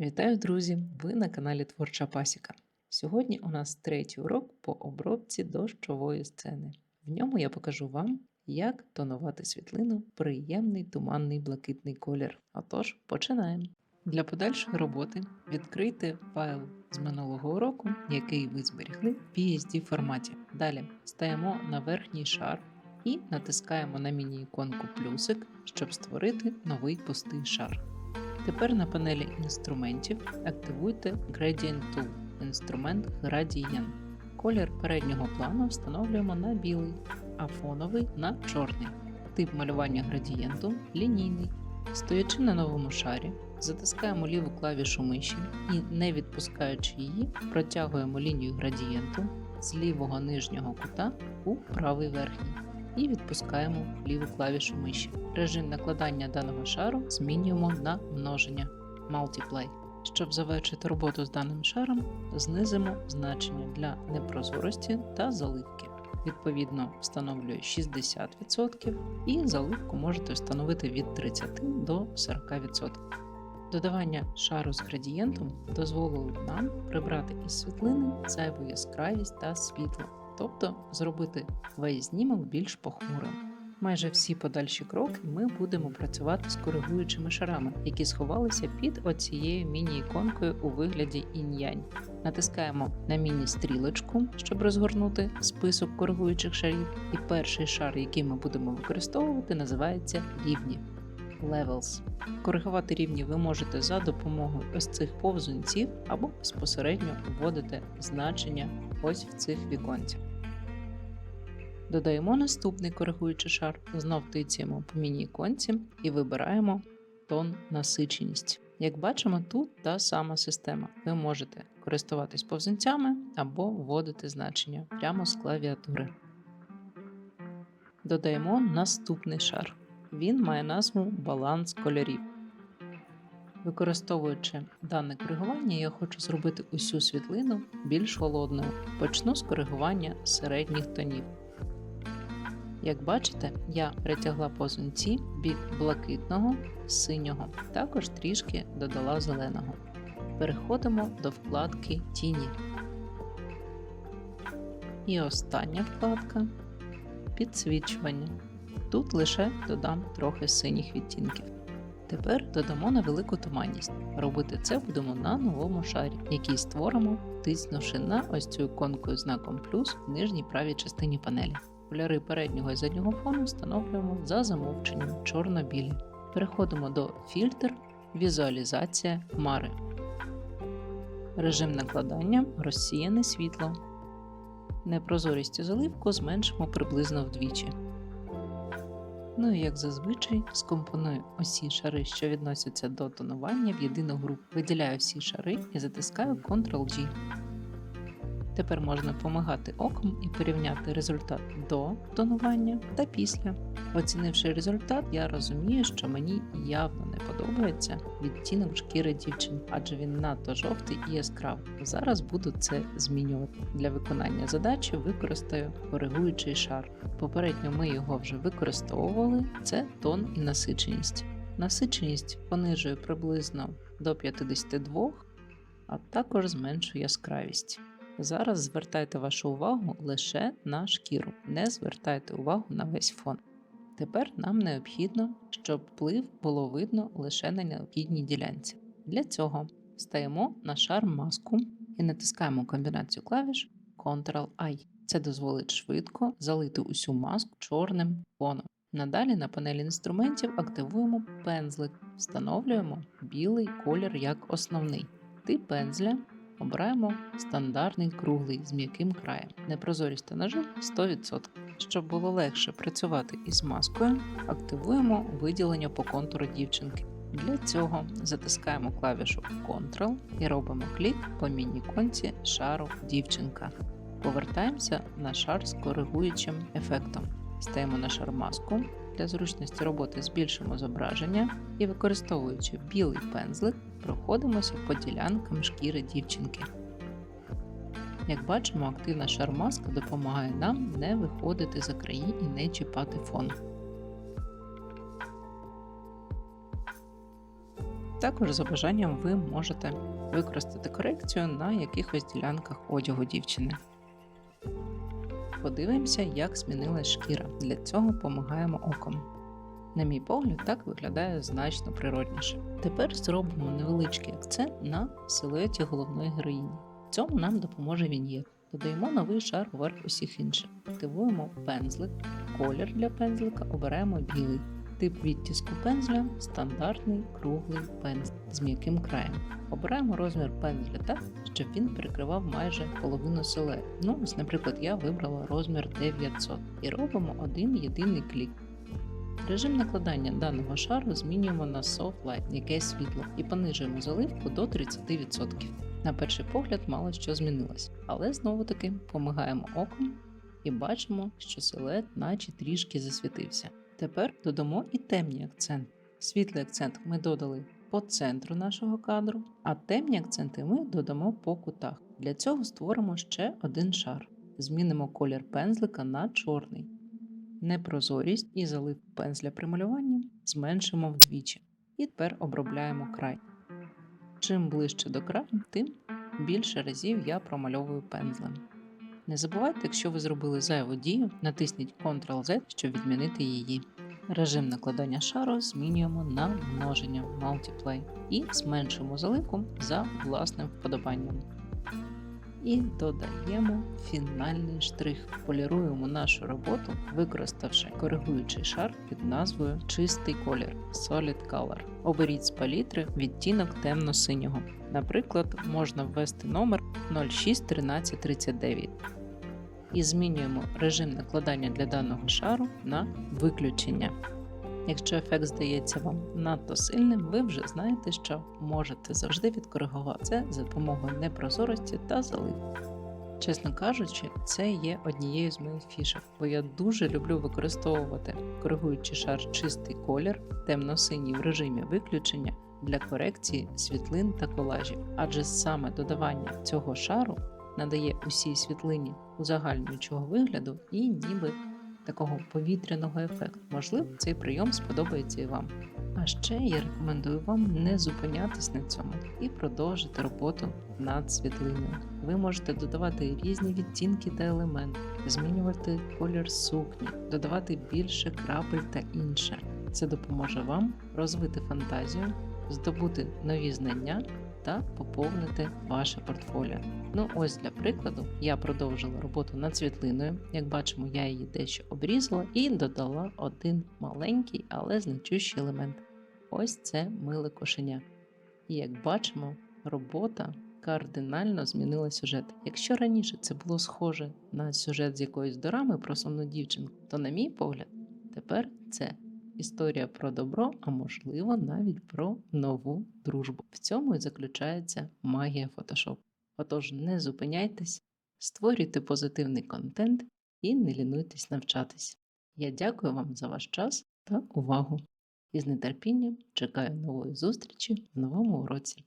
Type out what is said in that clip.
Вітаю, друзі! Ви на каналі Творча Пасіка. Сьогодні у нас третій урок по обробці дощової сцени. В ньому я покажу вам, як тонувати світлину в приємний туманний блакитний колір. Отож, починаємо. Для подальшої роботи відкрийте файл з минулого уроку, який ви зберігли в PSD форматі. Далі стаємо на верхній шар і натискаємо на міні-іконку плюсик, щоб створити новий пустий шар. Тепер на панелі інструментів активуйте Gradient Tool, інструмент Gradient. Колір переднього плану встановлюємо на білий, а фоновий на чорний. Тип малювання градієнту лінійний. Стоячи на новому шарі, затискаємо ліву клавішу миші і, не відпускаючи її, протягуємо лінію градієнту з лівого нижнього кута у правий верхній і відпускаємо ліву клавішу миші. Режим накладання даного шару змінюємо на множення Multiply. Щоб завершити роботу з даним шаром, знизимо значення для непрозорості та заливки. Відповідно, встановлюю 60% і заливку можете встановити від 30 до 40%. Додавання шару з градієнтом дозволило нам прибрати із світлини зайву яскравість та світло, тобто зробити весь знімок більш похмурим. Майже всі подальші кроки ми будемо працювати з коригуючими шарами, які сховалися під оцією міні-іконкою у вигляді інь-янь. Натискаємо на міні-стрілочку, щоб розгорнути список коригуючих шарів. І перший шар, який ми будемо використовувати, називається рівні Levels. Коригувати рівні ви можете за допомогою ось цих повзунців або безпосередньо вводити значення ось в цих віконцях. Додаємо наступний коригуючий шар, знов тицяємо по міні-іконці і вибираємо тон насиченість. Як бачимо, тут та сама система. Ви можете користуватись повзунцями або вводити значення прямо з клавіатури. Додаємо наступний шар. Він має назву баланс кольорів. Використовуючи дане коригування, я хочу зробити усю світлину більш холодною. Почну з коригування середніх тонів. Як бачите, я притягла позунці бік блакитного, синього, також трішки додала зеленого. Переходимо до вкладки Тіні. І остання вкладка підсвічування. Тут лише додам трохи синіх відтінків. Тепер додамо невелику туманність. Робити це будемо на новому шарі, який створимо, тиснувши на ось цю іконку знаком плюс в нижній правій частині панелі. Кольори переднього і заднього фону встановлюємо за замовченням чорно-білі. Переходимо до фільтр, візуалізація хмари. Режим накладання розсіяне світло. Непрозорість заливку зменшимо приблизно вдвічі. Ну і як зазвичай, скомпоную усі шари, що відносяться до тонування в єдину групу. Виділяю всі шари і затискаю Ctrl-G. Тепер можна помагати оком і порівняти результат до тонування та після. Оцінивши результат, я розумію, що мені явно не подобається відтінок шкіри дівчин, адже він надто жовтий і яскравий. Зараз буду це змінювати. Для виконання задачі використаю коригуючий шар. Попередньо ми його вже використовували, це тон і насиченість. Насиченість понижую приблизно до 52, а також зменшую яскравість. Зараз звертайте вашу увагу лише на шкіру, не звертайте увагу на весь фон. Тепер нам необхідно, щоб вплив було видно лише на необхідній ділянці. Для цього стаємо на шар маску і натискаємо комбінацію клавіш Ctrl-I. Це дозволить швидко залити усю маску чорним фоном. Надалі на панелі інструментів активуємо пензлик, встановлюємо білий колір як основний. Тип пензля Обираємо стандартний круглий з м'яким краєм. Непрозорість та нажим 100%. Щоб було легше працювати із маскою, активуємо виділення по контуру дівчинки. Для цього затискаємо клавішу Ctrl і робимо клік по міні-конці шару дівчинка. Повертаємося на шар з коригуючим ефектом. Стаємо на шар маску. Для зручності роботи збільшимо зображення і, використовуючи білий пензлик, проходимося по ділянкам шкіри дівчинки. Як бачимо, активна шармаска допомагає нам не виходити за краї і не чіпати фон. Також за бажанням ви можете використати корекцію на якихось ділянках одягу дівчини. Подивимося, як змінилась шкіра. Для цього допомагаємо оком. На мій погляд, так виглядає значно природніше. Тепер зробимо невеличкий акцент на силуеті головної героїні. В цьому нам допоможе віньєт. Додаємо новий шар поверх усіх інших. Активуємо пензлик, колір для пензлика обираємо білий. Тип відтиску пензля стандартний круглий пензл з м'яким краєм. Обираємо розмір пензля так, щоб він перекривав майже половину силуету. Ну, ось, наприклад, я вибрала розмір 900 і робимо один єдиний клік. Режим накладання даного шару змінюємо на Soft Light, яке світло, і понижуємо заливку до 30%. На перший погляд мало що змінилось, але знову таки помигаємо оком і бачимо, що силует наче трішки засвітився. Тепер додамо і темні акценти. Світлий акцент ми додали по центру нашого кадру, а темні акценти ми додамо по кутах. Для цього створимо ще один шар. Змінимо колір пензлика на чорний. Непрозорість і заливку пензля при малюванні зменшимо вдвічі. І тепер обробляємо край. Чим ближче до краю, тим більше разів я промальовую пензлем. Не забувайте, якщо ви зробили зайву дію, натисніть Ctrl-Z, щоб відмінити її. Режим накладання шару змінюємо на множення Multiply і зменшуємо заливку за власним вподобанням. І додаємо фінальний штрих. Поліруємо нашу роботу, використавши коригуючий шар під назвою Чистий колір Solid Color. Оберіть з палітри відтінок темно-синього. Наприклад, можна ввести номер 061339 і змінюємо режим накладання для даного шару на виключення. Якщо ефект здається вам надто сильним, ви вже знаєте, що можете завжди відкоригувати це за допомогою непрозорості та заливки. Чесно кажучи, це є однією з моїх фішок, бо я дуже люблю використовувати коригуючий шар чистий колір, темно-синій в режимі виключення для корекції світлин та колажів, адже саме додавання цього шару надає усій світлині узагальнюючого вигляду і ніби такого повітряного ефекту. Можливо, цей прийом сподобається і вам. А ще я рекомендую вам не зупинятись на цьому і продовжити роботу над світлиною. Ви можете додавати різні відтінки та елементи, змінювати колір сукні, додавати більше крапель та інше. Це допоможе вам розвити фантазію, здобути нові знання та поповнити ваше портфоліо. Ну, ось для прикладу, я продовжила роботу над світлиною. Як бачимо, я її дещо обрізала і додала один маленький, але значущий елемент. Ось це миле кошеня. І як бачимо, робота кардинально змінила сюжет. Якщо раніше це було схоже на сюжет з якоїсь дорами про сумну дівчинку, то, на мій погляд, тепер це історія про добро, а можливо навіть про нову дружбу. В цьому і заключається магія Photoshop. Отож, не зупиняйтесь, створюйте позитивний контент і не лінуйтесь навчатись. Я дякую вам за ваш час та увагу. І з нетерпінням чекаю нової зустрічі в новому уроці.